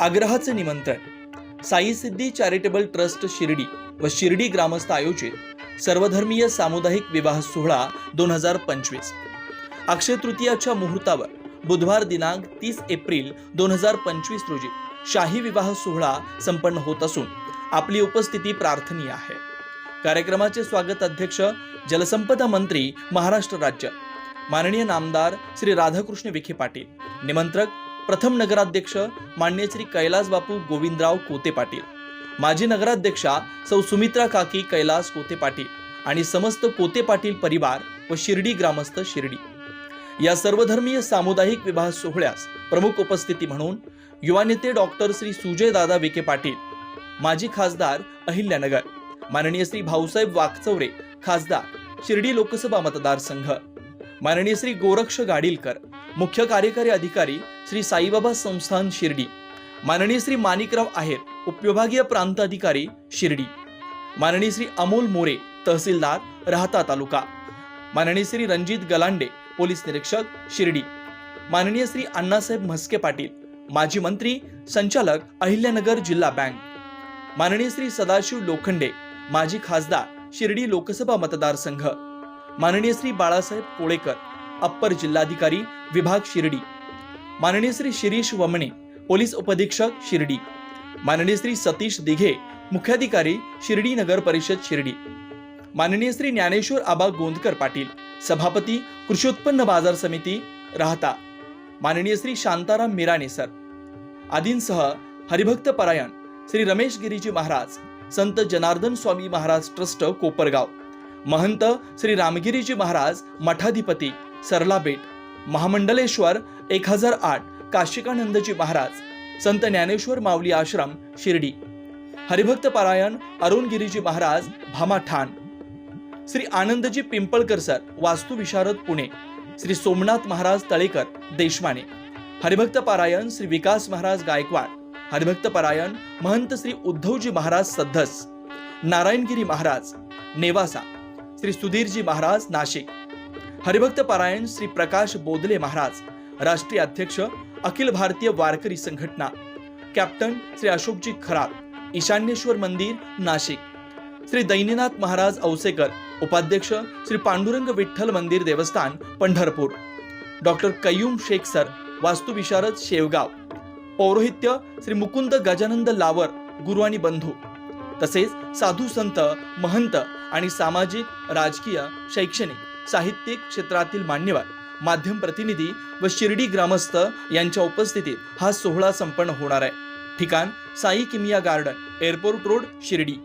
आग्रहाचं निमंत्रण. Sai Siddhi charitable trust Shirdi व शिर्डी ग्रामस्थ आयोजित सर्वधर्मीय सामुदायिक विवाह सोहळा दोन हजार पंचवीस. अक्षय तृतीयाच्या मुहूर्तावर बुधवार दिनांक तीस एप्रिल दोन हजार पंचवीस रोजी शाही विवाह सोहळा संपन्न होत असून आपली उपस्थिती प्रार्थनीय आहे. कार्यक्रमाचे स्वागत अध्यक्ष जलसंपदा मंत्री महाराष्ट्र राज्य. माननीय नामदार श्री राधाकृष्ण विखे पाटील. निमंत्रक प्रथम नगराध्यक्ष मान्य श्री कैलास बापू गोविंदराव कोते पाटील. माजी नगराध्यक्षा सौ सुमित्रा काकी कैलास कोते पाटील आणि समस्त कोते पाटील परिवार व शिर्डी ग्रामस्थ शिर्डी. या सर्वधर्मीय सामुदायिक विवाह सोहळ्यास प्रमुख उपस्थिती म्हणून युवा नेते डॉक्टर श्री सुजय दादा विखे पाटील माजी खासदार अहिल्यानगर माननीय श्री भाऊसाहेब वाकचौरे खासदार शिर्डी लोकसभा मतदारसंघ माननीय श्री गोरक्ष गाडीलकर मुख्य कार्यकारी अधिकारी श्री साईबाबा संस्थान शिर्डी. माननीय श्री माणिकराव आहेर उपविभागीय प्रांत अधिकारी शिर्डी. माननीय श्री अमोल मोरे तहसीलदार राहता तालुका. माननीय श्री रणजित गलांडे पोलीस निरीक्षक शिर्डी. माननीय श्री अण्णासाहेब म्हस्के पाटील माजी मंत्री संचालक अहिल्यानगर जिल्हा बँक. माननीय श्री सदाशिव लोखंडे माजी खासदार शिर्डी लोकसभा मतदारसंघ. माननीय श्री बाळासाहेब कोळेकर अप्पर जिल्हाधिकारी विभाग शिर्डी. माननीय श्री शिरीष वमणे पोलीस उपधीक्षक शिर्डी. माननीय श्री सतीश दिघे मुख्याधिकारी शिर्डी नगर परिषद शिर्डी. माननीय श्री ज्ञानेश्वर आबा गोंदकर पाटील सभापती कृषी उत्पन्न बाजार समिती राहता. माननीय श्री शांताराम मिराणे सर. आदींसह हरिभक्त परायण श्री रमेश गिरीजी महाराज संत जनार्दन स्वामी महाराज ट्रस्ट कोपरगाव. महंत श्री रामगिरीजी महाराज मठाधिपती सरलाबेट महामंडलेश्वर एक हजार आठ काशिकानंदजी महाराज संत ज्ञानेश्वर माऊली आश्रम शिर्डी. हरिभक्त पारायण अरुण गिरीजी महाराज भामा ठाण. श्री आनंदजी पिंपळकर सर वास्तुविशारद पुणे. श्री सोमनाथ महाराज तळेकर देशमाने. हरिभक्त पारायण श्री विकास महाराज गायकवाड. हरिभक्त पारायण महंत श्री उद्धवजी महाराज सद्धस नारायणगिरी महाराज नेवासा. श्री सुधीरजी महाराज नाशिक. हरिभक्त पारायण श्री प्रकाश बोदले महाराज राष्ट्रीय अध्यक्ष अखिल भारतीय वारकरी संघटना कॅप्टन श्री अशोकजी खरात ईशान्येश्वर मंदिर नाशिक श्री दैनीनाथ महाराज औसेकर उपाध्यक्ष श्री पांडुरंग विठ्ठल मंदिर देवस्थान पंढरपूर डॉक्टर कयुम शेख सर वास्तुविशारद शेवगाव पौरोहित्य श्री मुकुंद गजानंद लावर गुरु आणि बंधू तसेच साधू संत महंत आणि सामाजिक राजकीय शैक्षणिक. साहित्यिक क्षेत्रातील मान्यवर माध्यम प्रतिनिधी व शिर्डी ग्रामस्थ यांच्या उपस्थितीत हा सोहळा संपन्न होणार आहे. ठिकाण Sai Kimiya garden airport road Shirdi.